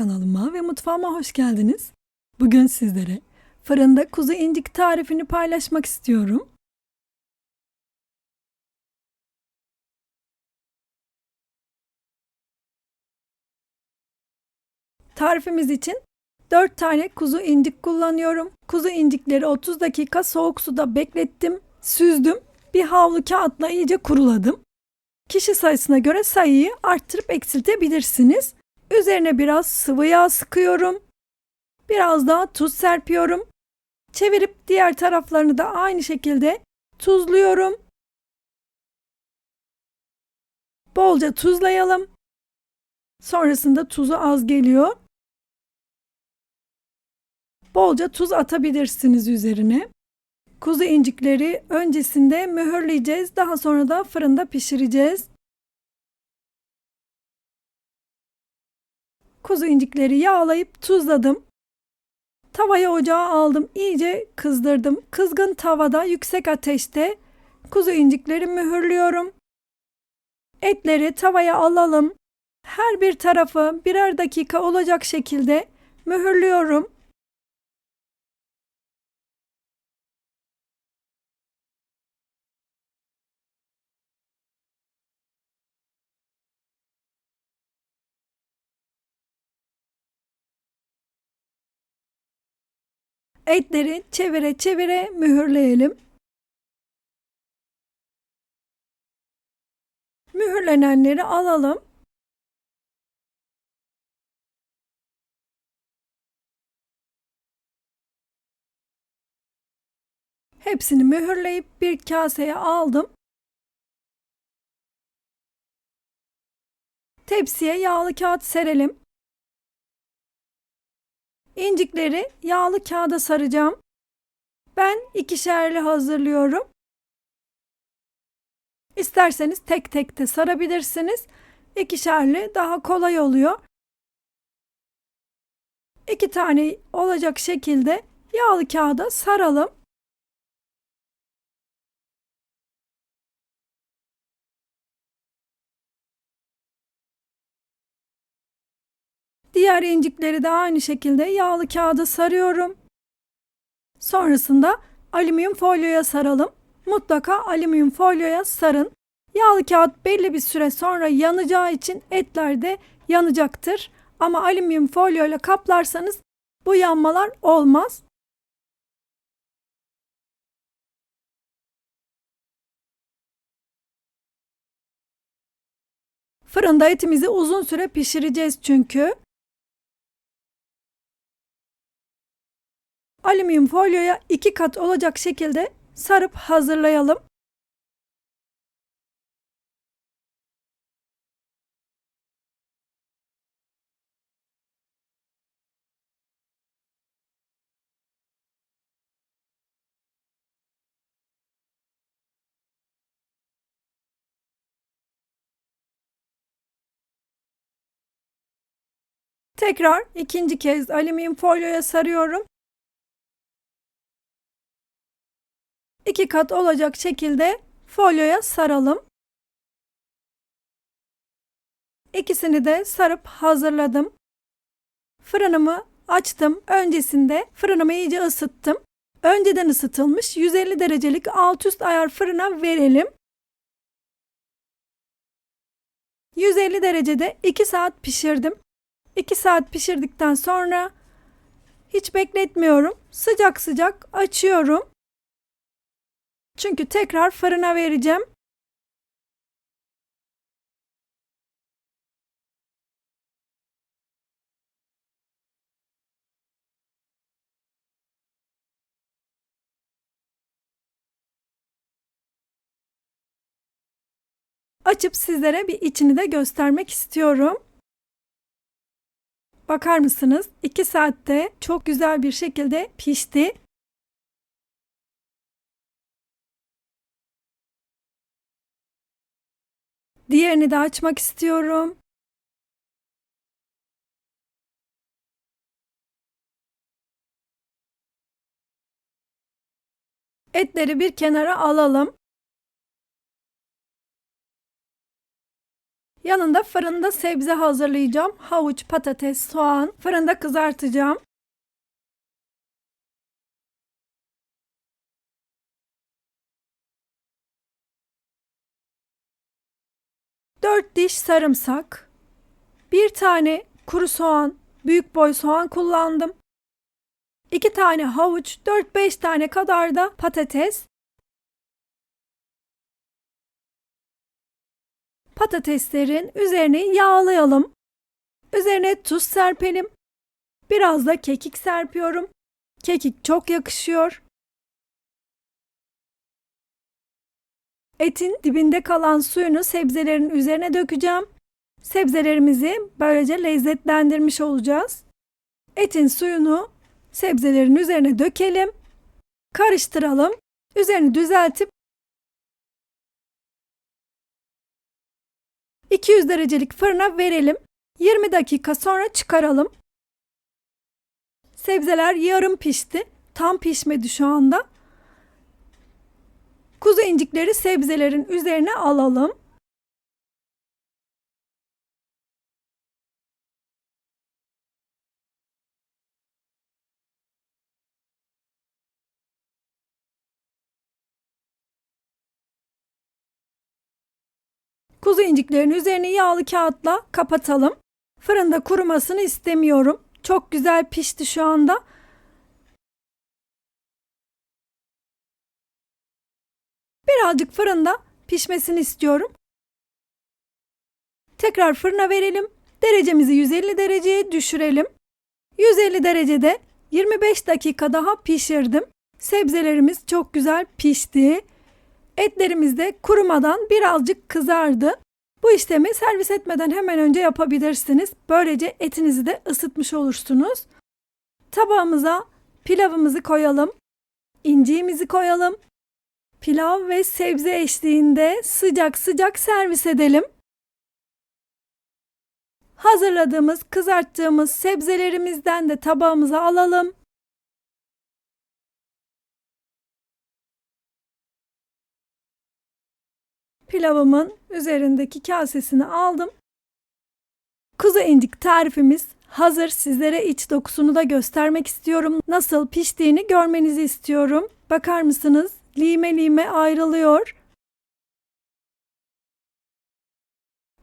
Kanalıma ve mutfağıma hoş geldiniz. Bugün sizlere fırında kuzu incik tarifini paylaşmak istiyorum. Tarifimiz için 4 tane kuzu incik kullanıyorum. Kuzu incikleri 30 dakika soğuk suda beklettim, süzdüm. Bir havlu kağıtla iyice kuruladım. Kişi sayısına göre sayıyı arttırıp eksiltebilirsiniz. Üzerine biraz sıvı yağ sıkıyorum. Biraz daha tuz serpiyorum. Çevirip diğer taraflarını da aynı şekilde tuzluyorum. Bolca tuzlayalım. Sonrasında tuzu az geliyor. Bolca tuz atabilirsiniz üzerine. Kuzu incikleri öncesinde mühürleyeceğiz. Daha sonra da fırında pişireceğiz. Kuzu incikleri yağlayıp tuzladım. Tavaya ocağa aldım. iyice kızdırdım. Kızgın tavada yüksek ateşte kuzu incikleri mühürlüyorum. Etleri tavaya alalım. Her bir tarafı birer dakika olacak şekilde mühürlüyorum. Etleri çevire çevire mühürleyelim. Mühürlenenleri alalım. Hepsini mühürleyip bir kaseye aldım. Tepsiye yağlı kağıt serelim. İncikleri yağlı kağıda saracağım. Ben ikişerli hazırlıyorum. İsterseniz tek tek de sarabilirsiniz. İkişerli daha kolay oluyor. İki tane olacak şekilde yağlı kağıda saralım. Diğer incikleri de aynı şekilde yağlı kağıda sarıyorum. Sonrasında alüminyum folyoya saralım. Mutlaka alüminyum folyoya sarın. Yağlı kağıt belli bir süre sonra yanacağı için etler de yanacaktır. Ama alüminyum folyo ile kaplarsanız bu yanmalar olmaz. Fırında etimizi uzun süre pişireceğiz çünkü. Alüminyum folyoya iki kat olacak şekilde sarıp hazırlayalım. Tekrar ikinci kez alüminyum folyoya sarıyorum. İki kat olacak şekilde folyoya saralım. İkisini de sarıp hazırladım. Fırınımı açtım. Öncesinde fırınımı iyice ısıttım. Önceden ısıtılmış 150 derecelik alt üst ayar fırına verelim. 150 derecede 2 saat pişirdim. 2 saat pişirdikten sonra hiç bekletmiyorum. Sıcak sıcak açıyorum. Çünkü tekrar fırına vereceğim. Açıp sizlere bir içini de göstermek istiyorum. Bakar mısınız? 2 saatte çok güzel bir şekilde pişti. Diğerini de açmak istiyorum. Etleri bir kenara alalım. Yanında fırında sebze hazırlayacağım. Havuç, patates, soğan fırında kızartacağım. Dört diş sarımsak, bir tane kuru soğan, büyük boy soğan kullandım. 2 tane havuç, 4-5 tane kadar da patates. Patateslerin üzerine yağlayalım. Üzerine tuz serpelim. Biraz da kekik serpiyorum. Kekik çok yakışıyor. Etin dibinde kalan suyunu sebzelerin üzerine dökeceğim. Sebzelerimizi böylece lezzetlendirmiş olacağız. Etin suyunu sebzelerin üzerine dökelim. Karıştıralım. Üzerini düzeltip 200 derecelik fırına verelim. 20 dakika sonra çıkaralım. Sebzeler yarım pişti. Tam pişmedi şu anda. Kuzu incikleri sebzelerin üzerine alalım. Kuzu inciklerin üzerini yağlı kağıtla kapatalım. Fırında kurumasını istemiyorum. Çok güzel pişti şu anda. Birazcık fırında pişmesini istiyorum. Tekrar fırına verelim. Derecemizi 150 dereceye düşürelim. 150 derecede 25 dakika daha pişirdim. Sebzelerimiz çok güzel pişti. Etlerimiz de kurumadan birazcık kızardı. Bu işlemi servis etmeden hemen önce yapabilirsiniz. Böylece etinizi de ısıtmış olursunuz. Tabağımıza pilavımızı koyalım. İnciğimizi koyalım. Pilav ve sebze eşliğinde sıcak sıcak servis edelim. Hazırladığımız, kızarttığımız sebzelerimizden de tabağımıza alalım. Pilavımın üzerindeki kasesini aldım. Kuzu incik tarifimiz hazır. Sizlere iç dokusunu da göstermek istiyorum. Nasıl piştiğini görmenizi istiyorum. Bakar mısınız? Lime lime ayrılıyor.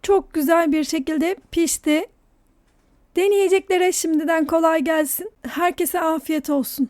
Çok güzel bir şekilde pişti. Deneyeceklere şimdiden kolay gelsin. Herkese afiyet olsun.